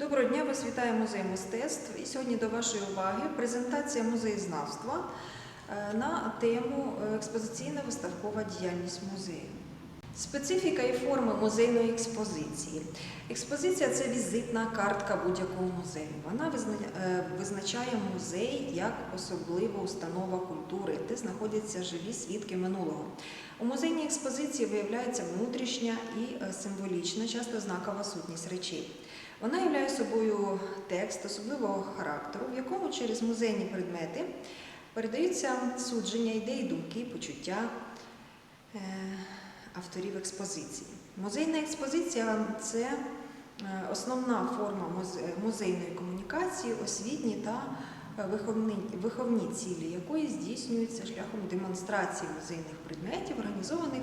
Доброго дня, вас вітає музей мистецтв. І сьогодні до вашої уваги презентація музеєзнавства е, на тему е, експозиційна виставкова діяльність музею. Специфіка і форми музейної експозиції. Експозиція це візитна картка будь-якого музею. Вона е, визначає музей як особлива установа культури, де знаходяться живі свідки минулого. У музейній експозиції виявляється внутрішня і е, символічна, часто знакова сутність речей. Вона являє собою текст особливого характеру, в якому через музейні предмети передаються судження, ідеї, думки, почуття е, авторів експозиції. Музейна експозиція це е, основна форма музейної комунікації, освітні та е, виховні, виховні цілі, якої здійснюються шляхом демонстрації музейних предметів, організованих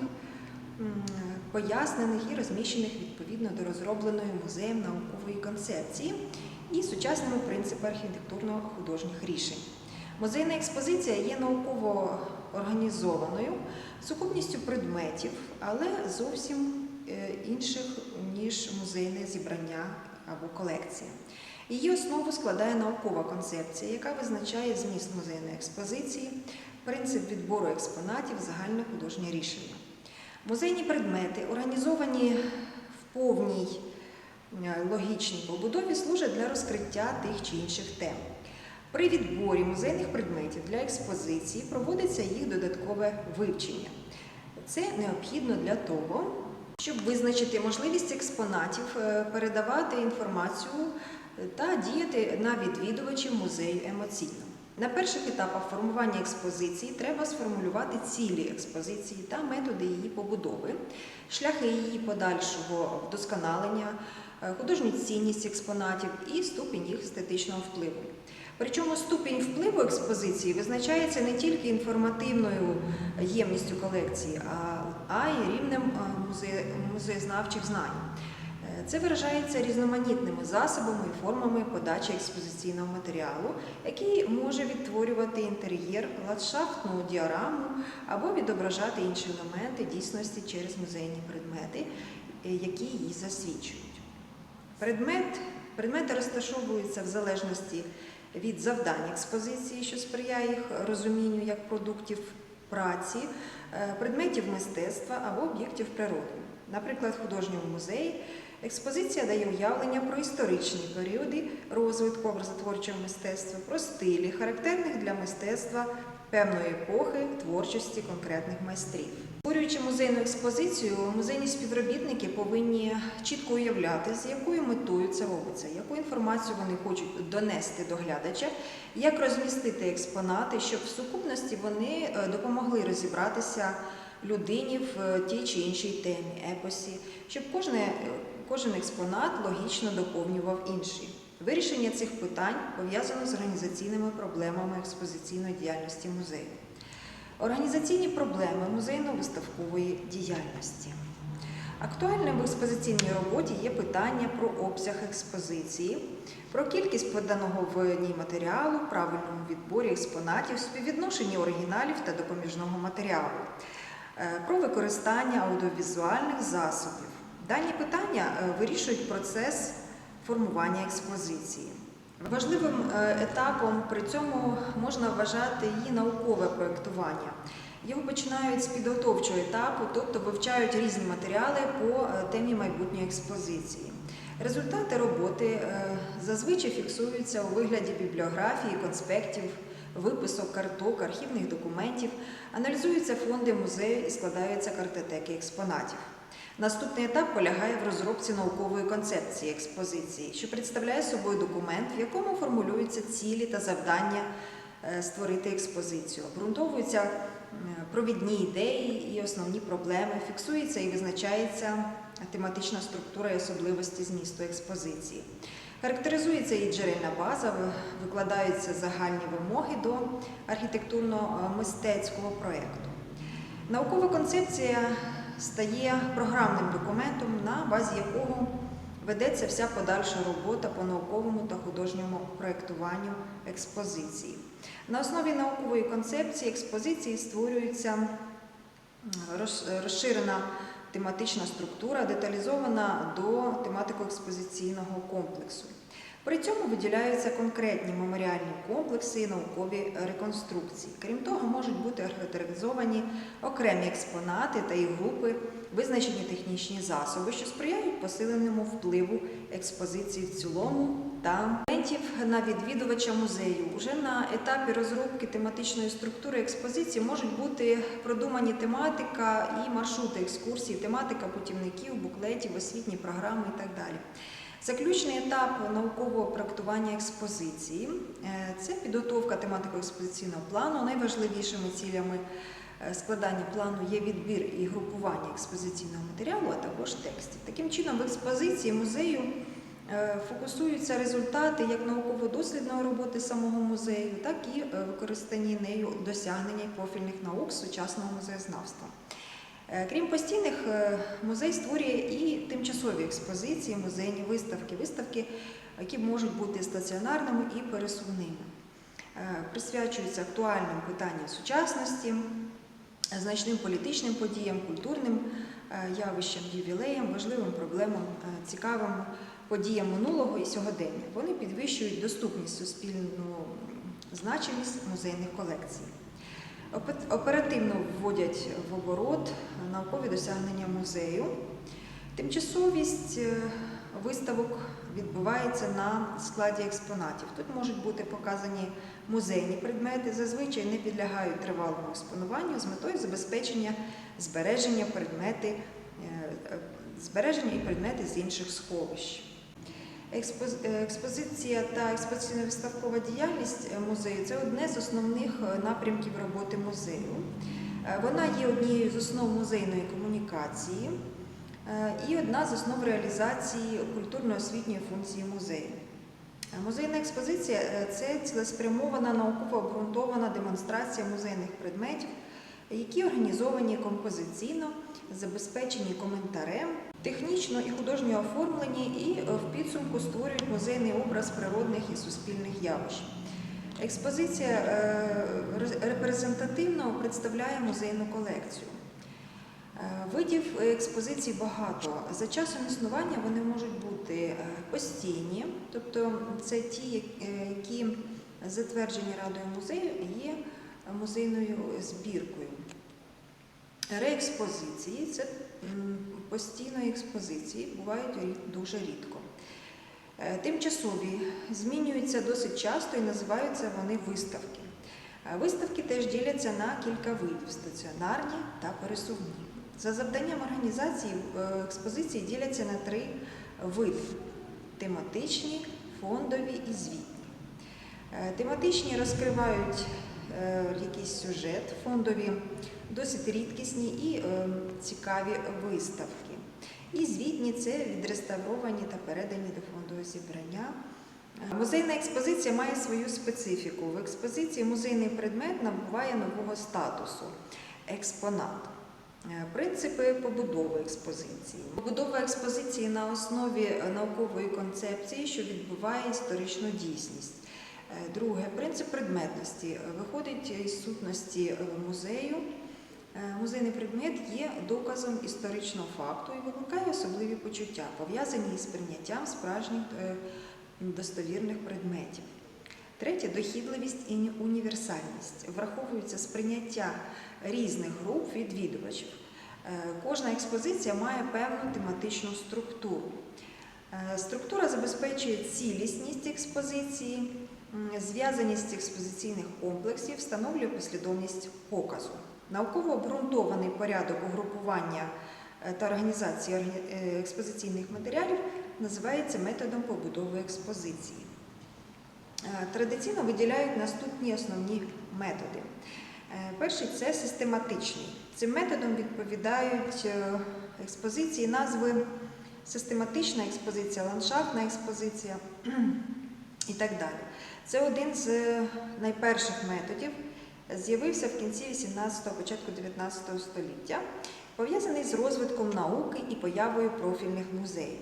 пояснених і розміщених відповідно до розробленої музеєм наукової концепції і сучасними принципами архітектурно-художніх рішень. Музейна експозиція є науково організованою сукупністю предметів, але зовсім е, інших, ніж музейне зібрання або колекція. Її основу складає наукова концепція, яка визначає зміст музейної експозиції, принцип відбору експонатів, загальне художнє рішення. Музейні предмети, організовані в повній е, логічній побудові, служать для розкриття тих чи інших тем. При відборі музейних предметів для експозиції проводиться їх додаткове вивчення. Це необхідно для того, щоб визначити можливість експонатів, е, передавати інформацію е, та діяти на відвідувачів музею емоційно. На перших етапах формування експозиції треба сформулювати цілі експозиції та методи її побудови, шляхи її подальшого вдосконалення, е, художню цінність експонатів і ступінь їх естетичного впливу. Причому ступінь впливу експозиції визначається не тільки інформативною ємністю колекції, а, й рівнем музе- музеєзнавчих знань. Е, Це виражається різноманітними засобами і формами подачі експозиційного матеріалу, який може відтворювати інтер'єр, ландшафтну діараму або відображати інші елементи дійсності через музейні предмети, е, які її засвідчують. Предмет, предмети розташовуються в залежності від завдань експозиції, що сприяє їх розумінню як продуктів праці, е, предметів мистецтва або об'єктів природи. Наприклад, в художньому музеї експозиція дає уявлення про історичні періоди розвитку образотворчого мистецтва, про стилі, характерних для мистецтва певної епохи творчості конкретних майстрів. Створюючи музейну експозицію, музейні співробітники повинні чітко уявляти, з якою метою це робиться, яку інформацію вони хочуть донести до глядача, як розмістити експонати, щоб в сукупності вони е, допомогли розібратися людині в е, тій чи іншій темі, епосі, щоб кожне, е, кожен експонат логічно доповнював інший. Вирішення цих питань пов'язано з організаційними проблемами експозиційної діяльності музею. Організаційні проблеми музейно-виставкової діяльності. Актуальним в експозиційній роботі є питання про обсяг експозиції, про кількість поданого в ній матеріалу, правильному відборі експонатів, співвідношенні оригіналів та допоміжного матеріалу, е, про використання аудіовізуальних засобів. Дані питання е, вирішують процес формування експозиції. Важливим е, етапом при цьому можна вважати її наукове проєктування. Його починають з підготовчого етапу, тобто вивчають різні матеріали по е, темі майбутньої експозиції. Результати роботи е, зазвичай фіксуються у вигляді бібліографії, конспектів, виписок, карток, архівних документів, аналізуються фонди музею і складаються картотеки експонатів. Наступний етап полягає в розробці наукової концепції експозиції, що представляє собою документ, в якому формулюються цілі та завдання е, створити експозицію, обґрунтовуються провідні ідеї і основні проблеми, фіксується і визначається тематична структура і особливості змісту експозиції. Характеризується і джерельна база, викладаються загальні вимоги до архітектурно-мистецького проєкту. Наукова концепція стає програмним документом, на базі якого ведеться вся подальша робота по науковому та художньому проєктуванню експозиції. На основі наукової концепції експозиції створюється розширена тематична структура, деталізована до тематико-експозиційного комплексу. При цьому виділяються конкретні меморіальні комплекси і наукові реконструкції. Крім того, можуть бути характеризовані окремі експонати та їх групи, визначені технічні засоби, що сприяють посиленому впливу експозиції в цілому та моментів на відвідувача музею. Уже на етапі розробки тематичної структури експозиції можуть бути продумані тематика і маршрути екскурсій, тематика путівників, буклетів, освітні програми і так далі. Заключний етап наукового проектування експозиції е, це підготовка тематико-експозиційного плану. Найважливішими цілями е, складання плану є відбір і групування експозиційного матеріалу, а також текстів. Таким чином, в експозиції музею е, фокусуються результати як науково-дослідної роботи самого музею, так і використані нею досягнення профільних наук сучасного музеєзнавства. Е, Крім постійних, е, музей створює і тимчасові експозиції, музейні виставки, виставки, які можуть бути стаціонарними і пересувними. Е, Присвячуються актуальним питанням сучасності, значним політичним подіям, культурним явищам, ювілеям, важливим проблемам, цікавим подіям минулого і сьогодення. Вони підвищують доступність суспільну значимість музейних колекцій. Опе- Оперативно вводять в оборот наукові досягнення музею. Тимчасовість е, виставок відбувається на складі експонатів. Тут можуть бути показані музейні предмети, зазвичай не підлягають тривалому експонуванню з метою забезпечення збереження предмети, е, е, збереження і предмети з інших сховищ. Е, Експозиція та експозиційно-виставкова діяльність е, музею це одне з основних е, напрямків роботи музею. Вона є однією з основ музейної комунікації і одна з основ реалізації культурно-освітньої функції музею. Музейна експозиція це цілеспрямована науково обґрунтована демонстрація музейних предметів, які організовані композиційно, забезпечені коментарем, технічно і художньо оформлені і е, в підсумку створюють музейний образ природних і суспільних явищ. Експозиція е, репрезентативно представляє музейну колекцію. Е, Видів експозицій багато. За часом існування вони можуть бути постійні, тобто це ті, які затверджені Радою музею є музейною збіркою. Реекспозиції це постійної експозиції, бувають дуже рідко. Е, Тимчасові змінюються досить часто і називаються вони виставки. Е, Виставки теж діляться на кілька видів стаціонарні та пересувні. За завданням організації е, експозиції діляться на три види: тематичні, фондові і звітні. Тематичні розкривають якийсь сюжет, фондові досить рідкісні і е, цікаві виставки. І звітні це відреставровані та передані до фондового зібрання. Е, Музейна експозиція має свою специфіку. В експозиції музейний предмет набуває нового статусу експонат. Е, Принципи побудови експозиції. Побудова експозиції на основі е, наукової концепції, що відбиває історичну дійсність. Друге, принцип предметності виходить із сутності е, музею. Е, Музейний предмет є доказом історичного факту і викликає особливі почуття, пов'язані із прийняттям справжніх е, достовірних предметів. Третє дохідливість і універсальність. Враховується сприйняття різних груп відвідувачів. Кожна експозиція має певну тематичну структуру. Структура забезпечує цілісність експозиції, зв'язаність експозиційних комплексів, встановлює послідовність показу. Науково обґрунтований порядок угрупування е, та організації е, експозиційних матеріалів називається методом побудови експозиції. Е, Традиційно виділяють наступні основні методи. Перший це систематичний. Цим методом відповідають експозиції назви систематична експозиція, ландшафтна експозиція і так далі. Це один з е, найперших методів, з'явився в кінці 18-го, початку 19 століття, пов'язаний з розвитком науки і появою профільних музеїв.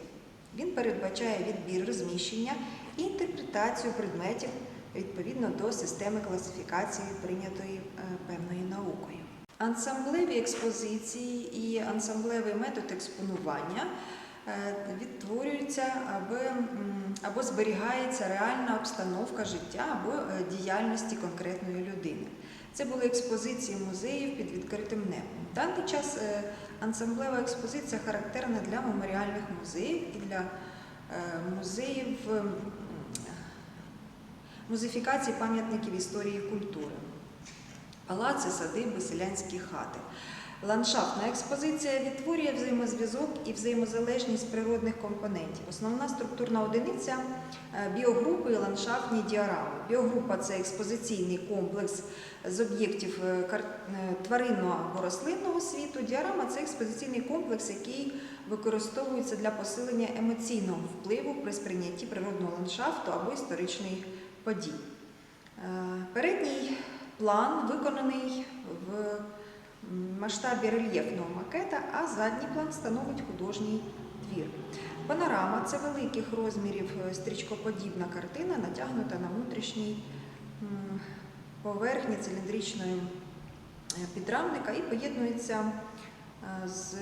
Він передбачає відбір розміщення і інтерпретацію предметів відповідно до системи класифікації, прийнятої е, певною наукою. Ансамблеві експозиції і ансамблевий метод експонування відтворюється або, або зберігається реальна обстановка життя або е, діяльності конкретної людини. Це були експозиції музеїв під відкритим небом. В даний час е, ансамблева експозиція характерна для меморіальних музеїв і для е, музеїв музифікації пам'ятників історії і культури. Палаци, садиби, селянські хати. Ландшафтна експозиція відтворює взаємозв'язок і взаємозалежність природних компонентів. Основна структурна одиниця е, біогрупи і ландшафтні діарами. Біогрупа це експозиційний комплекс з об'єктів е, е, тваринного або рослинного світу. Діарама це експозиційний комплекс, який використовується для посилення емоційного впливу при сприйнятті природного ландшафту або історичних подій. Передній план виконаний в масштабі рельєфного макета, а задній план становить художній твір. Панорама це великих розмірів е, стрічкоподібна картина, натягнута на внутрішній поверхні циліндричної е, підрамника і поєднується е, з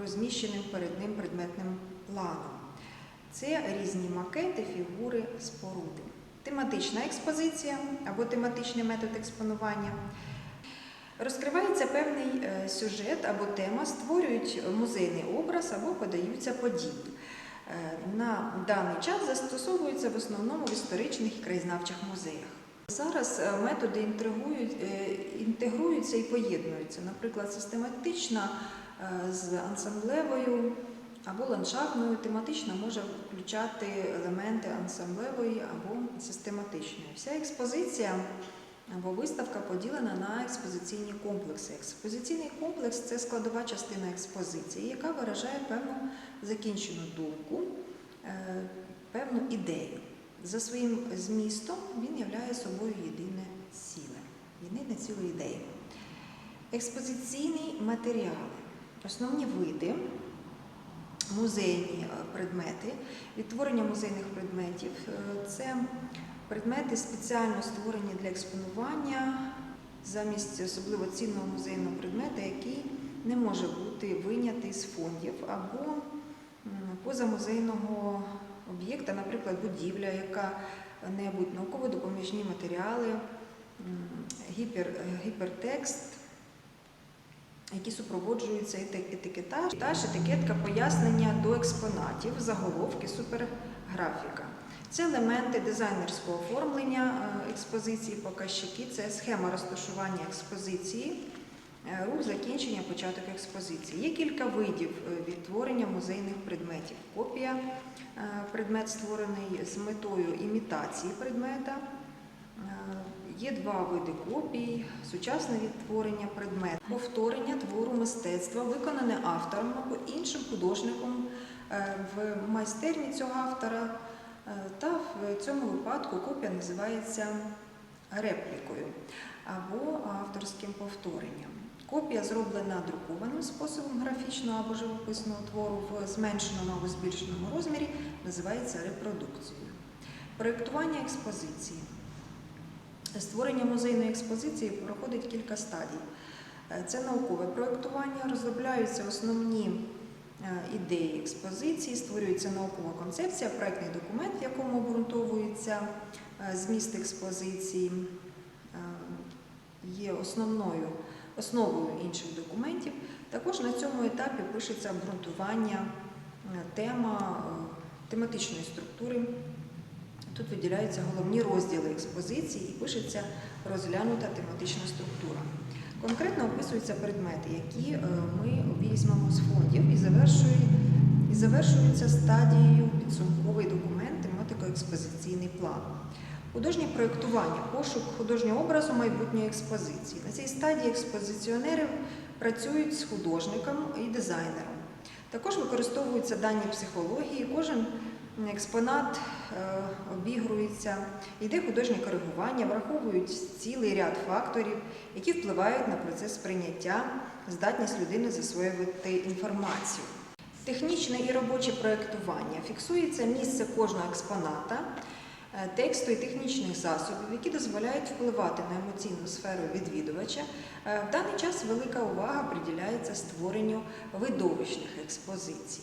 розміщеним перед ним предметним планом. Це різні макети, фігури, споруди. Тематична експозиція або тематичний метод експонування. Розкривається певний е, сюжет або тема, створюють музейний образ або подаються події. Е, На даний час застосовуються в основному в історичних і краєзнавчих музеях. Зараз е, методи інтригують, е, інтегруються і поєднуються. Наприклад, систематична з ансамблевою або ландшафтною, тематична може включати елементи ансамблевої або систематичної. Вся експозиція або виставка поділена на експозиційні комплекси. Експозиційний комплекс це складова частина експозиції, яка виражає певну закінчену думку, е, певну ідею. За своїм змістом він являє собою єдине ціле, єдине ціле ідеї. Експозиційні матеріали. Основні види музейні е, предмети, відтворення музейних предметів е, це предмети спеціально створені для експонування замість особливо цінного музейного предмета, який не може бути вийнятий з фондів або позамузейного об'єкта, наприклад, будівля, яка-небудь науково-допоміжні матеріали, гіпер, гіпертекст які супроводжуються ети- етикетаж, етаж, етикетка пояснення до експонатів, заголовки, суперграфіка. Це елементи дизайнерського оформлення е, експозиції, показчики, це схема розташування експозиції, е, рух закінчення, початок експозиції. Є кілька видів е, відтворення музейних предметів. Копія, предмет створений з метою імітації предмета. Є два види копій, сучасне відтворення предмету, повторення твору мистецтва, виконане автором або іншим художником е, в майстерні цього автора. Е, Та в цьому випадку копія називається реплікою або авторським повторенням. Копія зроблена друкованим способом графічного або живописного твору в зменшеному або збільшеному розмірі, називається репродукцією. Проєктування експозиції. Створення музейної експозиції проходить кілька стадій. Е, Це наукове проєктування, розробляються основні е, ідеї експозиції, створюється наукова концепція, проєктний документ, в якому обґрунтовується е, зміст експозиції, е, є основною, основою інших документів. Також на цьому етапі пишеться обґрунтування, е, тема е, тематичної структури Тут виділяються головні розділи експозиції і пишеться розглянута тематична структура. Конкретно описуються предмети, які е, ми візьмемо з фондів і завершує- і завершуються стадією підсумковий документ, тематико-експозиційний план. Художнє проєктування, пошук художнього образу майбутньої експозиції. На цій стадії експозиціонери працюють з художником і дизайнером. Також використовуються дані психології. Кожен експонат обігрується, йде художнє коригування, враховують цілий ряд факторів, які впливають на процес сприйняття, здатність людини засвоювати інформацію. Технічне і робоче проєктування фіксується місце кожного експоната, е, тексту і технічних засобів, які дозволяють впливати на емоційну сферу відвідувача. Е, В даний час велика увага приділяється створенню видовищних експозицій.